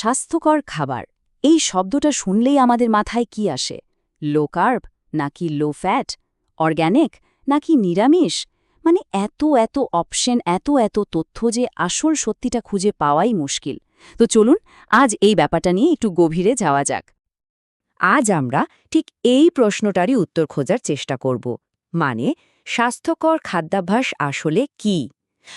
স্বাস্থ্যকর খাবার। এই শব্দটা শুনলেই আমাদের মাথায় কি আসে? লো কার্ব নাকি লো ফ্যাট অর্গ্যানিক নাকি নিরামিষ? মানে এত এত অপশন এত এত তথ্য যে আসল সত্যিটা খুঁজে পাওয়াই মুশকিল। তো চলুন আজ এই ব্যাপারটা নিয়ে একটু গভীরে যাওয়া যাক। আজ আমরা ঠিক এই প্রশ্নটারই উত্তর খোঁজার চেষ্টা করব। মানে স্বাস্থ্যকর খাদ্যাভ্যাস আসলে কি?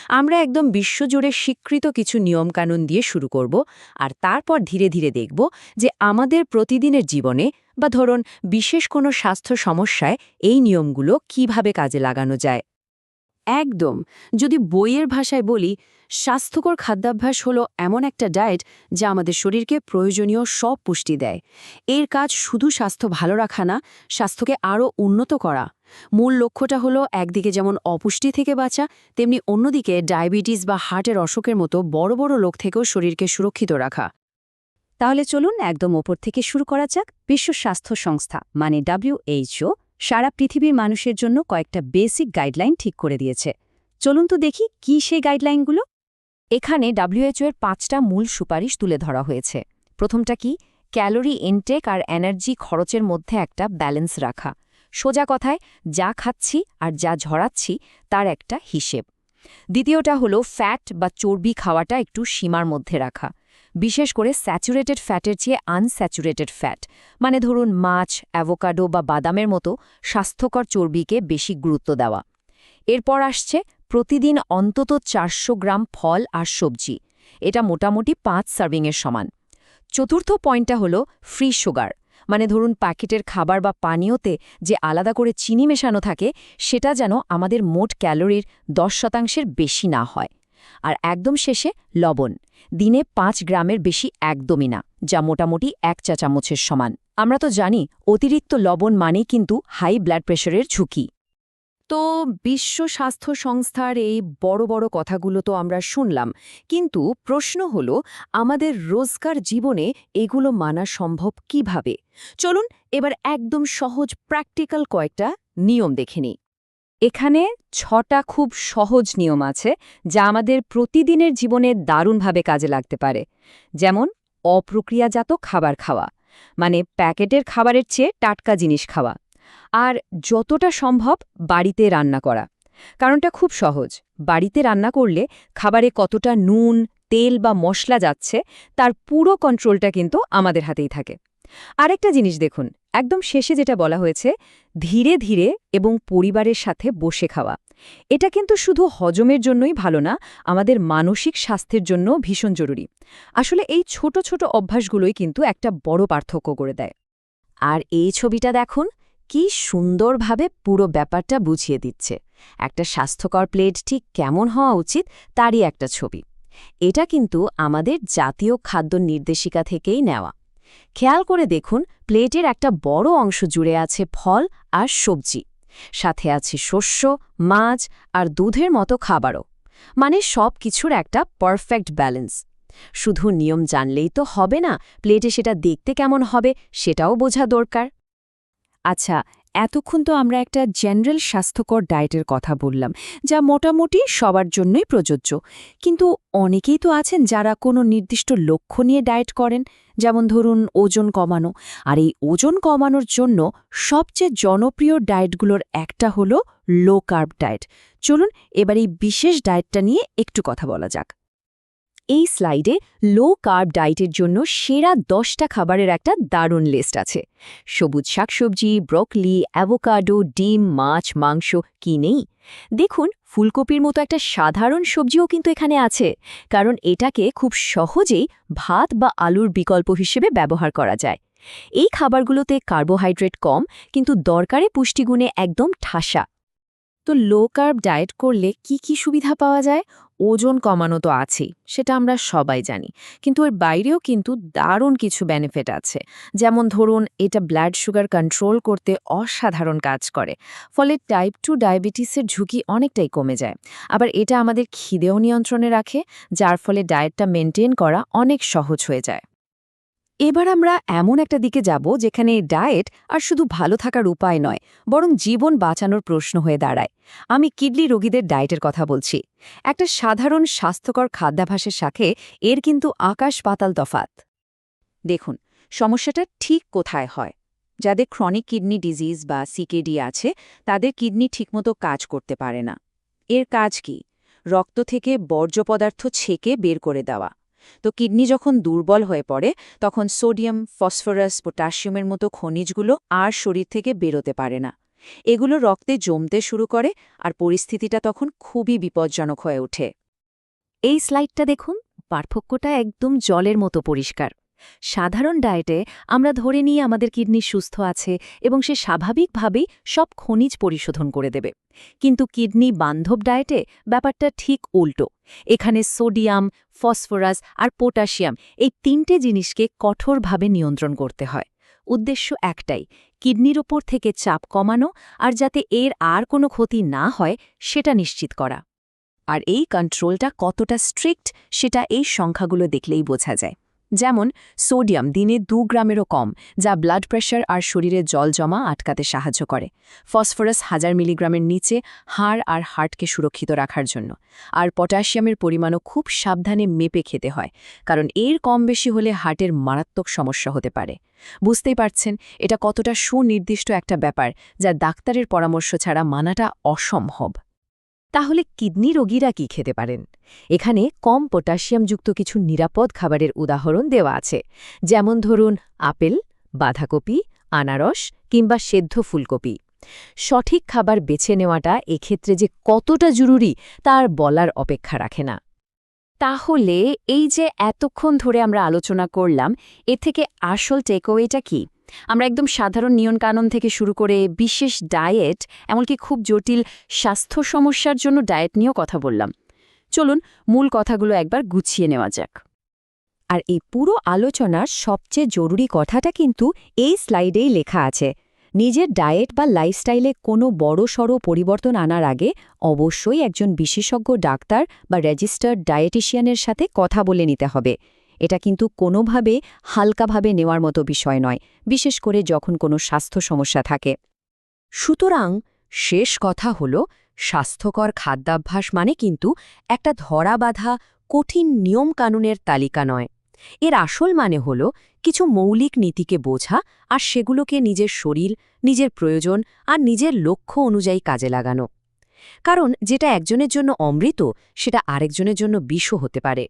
আমরা একদম বিশ্বজুড়ে স্বীকৃত কিছু নিয়মকানুন দিয়ে শুরু করব, আর তারপর ধীরে ধীরে দেখব যে আমাদের প্রতিদিনের জীবনে, বা ধরুন, বিশেষ কোনো স্বাস্থ্য সমস্যায় এই নিয়মগুলো কীভাবে কাজে লাগানো যায়। একদম। যদি বইয়ের ভাষায় বলি, স্বাস্থ্যকর খাদ্যাভ্যাস হলো এমন একটা ডায়েট যা আমাদের শরীরকে প্রয়োজনীয় সব পুষ্টি দেয়। এর কাজ শুধু স্বাস্থ্য ভালো রাখা না, স্বাস্থ্যকে আরও উন্নত করা। মূল লক্ষ্যটা হলো একদিকে যেমন অপুষ্টি থেকে বাঁচা, তেমনি অন্যদিকে ডায়াবেটিস বা হার্টের অসুখের মতো বড় বড় লোক থেকেও শরীরকে সুরক্ষিত রাখা। তাহলে চলুন একদম ওপর থেকে শুরু করা যাক। বিশ্ব স্বাস্থ্য সংস্থা মানে ডাব্লিউএইচও সারা পৃথিবীর মানুষের জন্য কয়েকটা বেসিক গাইডলাইন ঠিক করে দিয়েছে। চলুন তো দেখি কি সেই গাইডলাইনগুলো? এখানে ডাব্লিউএইচও এর পাঁচটা মূল সুপারিশ তুলে ধরা হয়েছে। প্রথমটা কি? ক্যালোরি ইনটেক আর এনার্জি খরচের মধ্যে একটা ব্যালেন্স রাখা। সোজা কথায়, যা খাচ্ছি আর যা ঝরাচ্ছি, তার একটা হিসেব। দ্বিতীয়টা হলো ফ্যাট বা চর্বি খাওয়াটা একটু সীমার মধ্যে রাখা। বিশেষ করে স্যাচুরেটেড ফ্যাটের চেয়ে আনস্যাচুরেটেড ফ্যাট মানে ধরুন মাছ অ্যাভোকাডো বা বাদামের মতো স্বাস্থ্যকর চর্বিকে বেশি গুরুত্ব দেওয়া। এরপর আসছে প্রতিদিন অন্তত চারশো গ্রাম ফল আর সবজি। এটা মোটামুটি পাঁচ সার্ভিংয়ের সমান। চতুর্থ পয়েন্টটা হলো ফ্রি সুগার মানে ধরুন প্যাকেটের খাবার বা পানীয়তে যে আলাদা করে চিনি মেশানো থাকে, সেটা যেন আমাদের মোট ক্যালোরির দশ শতাংশের বেশি না হয়। আর একদম শেষে লবণ। দিনে পাঁচ গ্রামের বেশি একদমই না, যা মোটামুটি এক চা চামচের সমান। আমরা তো জানি, অতিরিক্ত লবণ মানেই কিন্তু হাই ব্লাড প্রেশারের ঝুঁকি। তো বিশ্ব স্বাস্থ্য সংস্থার এই বড় বড় কথাগুলো তো আমরা শুনলাম। কিন্তু প্রশ্ন হল, আমাদের রোজকার জীবনে এগুলো মানা সম্ভব কীভাবে? চলুন এবার একদম সহজ প্র্যাকটিক্যাল কয়েকটা নিয়ম দেখে নিই। এখানে ছটা খুব সহজ নিয়ম আছে, যা আমাদের প্রতিদিনের জীবনে দারুণভাবে কাজে লাগতে পারে। যেমন, অপ্রক্রিয়াজাত খাবার খাওয়া মানে প্যাকেটের খাবারের চেয়ে টাটকা জিনিস খাওয়া। আর যতটা সম্ভব বাড়িতে রান্না করা। কারণটা খুব সহজ। বাড়িতে রান্না করলে খাবারে কতটা নুন, তেল বা মশলা যাচ্ছে, তার পুরো কন্ট্রোলটা কিন্তু আমাদের হাতেই থাকে। আরেকটা জিনিস দেখুন, একদম শেষে যেটা বলা হয়েছে, ধীরে ধীরে এবং পরিবারের সাথে বসে খাওয়া। এটা কিন্তু শুধু হজমের জন্যই ভালো না, আমাদের মানসিক স্বাস্থ্যের জন্য ভীষণ জরুরি। আসলে এই ছোট ছোট অভ্যাসগুলোই কিন্তু একটা বড় পার্থক্য করে দেয়। আর এই ছবিটা দেখুন কি সুন্দরভাবে পুরো ব্যাপারটা বুঝিয়ে দিচ্ছে। একটা স্বাস্থ্যকর প্লেট ঠিক কেমন হওয়া উচিত তারই একটা ছবি। এটা কিন্তু আমাদের জাতীয় খাদ্য নির্দেশিকা থেকেই নেওয়া। খেয়াল করে দেখুন, প্লেটের একটা বড় অংশ জুড়ে আছে ফল আর সবজি। সাথে আছে শস্য, মাছ আর দুধের মতো খাবারও। মানে সব কিছুর একটা পারফেক্ট ব্যালেন্স। শুধু নিয়ম জানলেই তো হবে না, প্লেটে সেটা দেখতে কেমন হবে সেটাও বোঝা দরকার। আচ্ছা এতক্ষণ তো আমরা একটা জেনারেল স্বাস্থ্যকর ডায়েটের কথা বললাম, যা মোটামুটি সবার জন্যই প্রযোজ্য। কিন্তু অনেকেই তো আছেন যারা কোনো নির্দিষ্ট লক্ষ্য নিয়ে ডায়েট করেন, যেমন ধরুন ওজন কমানো। আর এই ওজন কমানোর জন্য সবচেয়ে জনপ্রিয় ডায়েটগুলোর একটা হলো লো কার্ব ডায়েট চলুন এবার এই বিশেষ ডায়েটটা নিয়ে একটু কথা বলা যাক। এই স্লাইডে লো কার্ব ডায়েটের জন্য সেরা দশটা খাবারের একটা দারুণ লিস্ট আছে। সবুজ শাকসবজি ব্রকলি অ্যাভোকাডো ডিম, মাছ, মাংস, কি নেই? দেখুন, ফুলকপির মতো একটা সাধারণ সবজিও কিন্তু এখানে আছে, কারণ এটাকে খুব সহজেই ভাত বা আলুর বিকল্প হিসেবে ব্যবহার করা যায়। এই খাবারগুলোতে কার্বোহাইড্রেট কম, কিন্তু দরকারে পুষ্টিগুণে একদম ঠাসা। তো লো কার্ব ডায়েট করলে কি কি সুবিধা পাওয়া যায়? ওজন কমানো তো আছেই, সেটা আমরা সবাই জানি। কিন্তু এর বাইরেও কিন্তু দারুণ কিছু বেনিফিট আছে। যেমন ধরুন, এটা ব্লাড সুগার কন্ট্রোল করতে অসাধারণ কাজ করে। ফলে টাইপ টু ডায়াবেটিসের ঝুঁকি অনেকটাই কমে যায়। আবার এটা আমাদের খিদেও নিয়ন্ত্রণে রাখে, যার ফলে ডায়েটটা মেনটেন করা অনেক সহজ হয়ে যায়। এবার আমরা এমন একটা দিকে যাব যেখানে ডায়েট আর শুধু ভালো থাকার উপায় নয়, বরং জীবন বাঁচানোর প্রশ্ন হয়ে দাঁড়ায়। আমি কিডলি রোগীদের ডায়েটের কথা বলছি। একটা সাধারণ স্বাস্থ্যকর খাদ্যাভাসের সাথে এর কিন্তু আকাশ পাতাল তফাত দেখুন, সমস্যাটা ঠিক কোথায় হয়। যাদের ক্রনিক কিডনি ডিজিজ বা সিকেডি আছে, তাদের কিডনি ঠিকমতো কাজ করতে পারে না। এর কাজ কি? রক্ত থেকে বর্জ্য পদার্থ ছেঁকে বের করে দেওয়া। তো কিডনি যখন দুর্বল হয়ে পড়ে, তখন সোডিয়াম, ফসফরাস, পটাশিয়ামের মতো খনিজগুলো আর শরীর থেকে বেরোতে পারে না। এগুলো রক্তে জমতে শুরু করে আর পরিস্থিতিটা তখন খুবই বিপজ্জনক হয়ে ওঠে। এই স্লাইডটা দেখুন, পার্থক্যটা একদম জলের মতো পরিষ্কার। সাধারণ ডায়েটে আমরা ধরে নিয়ে আমাদের কিডনি সুস্থ আছে এবং সে স্বাভাবিকভাবেই সব খনিজ পরিশোধন করে দেবে। কিন্তু কিডনি বান্ধব ডায়েটে ব্যাপারটা ঠিক উল্টো। এখানে সোডিয়াম, ফসফরাস আর পটাশিয়াম এই তিনটে জিনিসকে কঠোরভাবে নিয়ন্ত্রণ করতে হয়। উদ্দেশ্য একটাই, কিডনির ওপর থেকে চাপ কমানো আর যাতে এর আর কোনো ক্ষতি না হয় সেটা নিশ্চিত করা। আর এই কন্ট্রোলটা কতটা স্ট্রিক্ট সেটা এই সংখ্যাগুলো দেখলেই বোঝা যায়। যেমন সোডিয়াম দিনে দু গ্রামেরও কম, যা ব্লাড প্রেশার আর শরীরে জল জমা আটকাতে সাহায্য করে। ফসফরাস হাজার মিলিগ্রামের নিচে হাড় আর হার্টকে সুরক্ষিত রাখার জন্য। আর পটাশিয়ামের পরিমাণও খুব সাবধানে মেপে খেতে হয়, কারণ এর কম বেশি হলে হার্টের মারাত্মক সমস্যা হতে পারে। বুঝতেই পারছেন, এটা কতটা সুনির্দিষ্ট একটা ব্যাপার, যা ডাক্তারের পরামর্শ ছাড়া মানাটা অসম্ভব। তাহলে কিডনি রোগীরা কি খেতে পারেন? এখানে কম পটাশিয়ামযুক্ত কিছু নিরাপদ খাবারের উদাহরণ দেওয়া আছে। যেমন ধরুন, আপেল, বাঁধাকপি, আনারস কিংবা সেদ্ধ ফুলকপি। সঠিক খাবার বেছে নেওয়াটা এক্ষেত্রে যে কতটা জরুরি, তার বলার অপেক্ষা রাখে না। তাহলে এই যে এতক্ষণ ধরে আমরা আলোচনা করলাম, এর থেকে আসল টেকওয়েটা কি? আমরা একদম সাধারণ নিয়মকানুন থেকে শুরু করে বিশেষ ডায়েট, এমনকি খুব জটিল স্বাস্থ্য সমস্যার জন্য ডায়েট নিয়েও কথা বললাম। চলুন মূল কথাগুলো একবার গুছিয়ে নেওয়া যাক। আর এই পুরো আলোচনার সবচেয়ে জরুরি কথাটা কিন্তু এই স্লাইডেই লেখা আছে। নিজের ডায়েট বা লাইফস্টাইলে কোনো বড়সড় পরিবর্তন আনার আগে অবশ্যই একজন বিশেষজ্ঞ ডাক্তার বা রেজিস্টার্ড ডায়েটিশিয়ানের সাথে কথা বলে নিতে হবে। এটা কিন্তু কোনোভাবে হালকাভাবে নেওয়ার মতো বিষয় নয়, বিশেষ করে যখন কোনো স্বাস্থ্য সমস্যা থাকে। সুতরাং শেষ কথা হল, স্বাস্থ্যকর খাদ্যাভ্যাস মানে কিন্তু একটা ধরা ধরাবাঁধা কঠিন নিয়মকানুনের তালিকা নয়। এর আসল মানে হল কিছু মৌলিক নীতিকে বোঝা আর সেগুলোকে নিজের শরীর, নিজের প্রয়োজন আর নিজের লক্ষ্য অনুযায়ী কাজে লাগানো। কারণ যেটা একজনের জন্য অমৃত, সেটা আরেকজনের জন্য বিষও হতে পারে।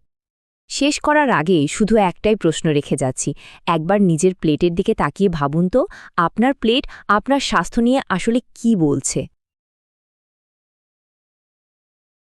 শেষ করার আগে শুধু একটাই প্রশ্ন রেখে যাচ্ছি। একবার নিজের প্লেটের দিকে তাকিয়ে ভাবুন তো, আপনার প্লেট আপনার স্বাস্থ্য নিয়ে আসলে কি বলছে?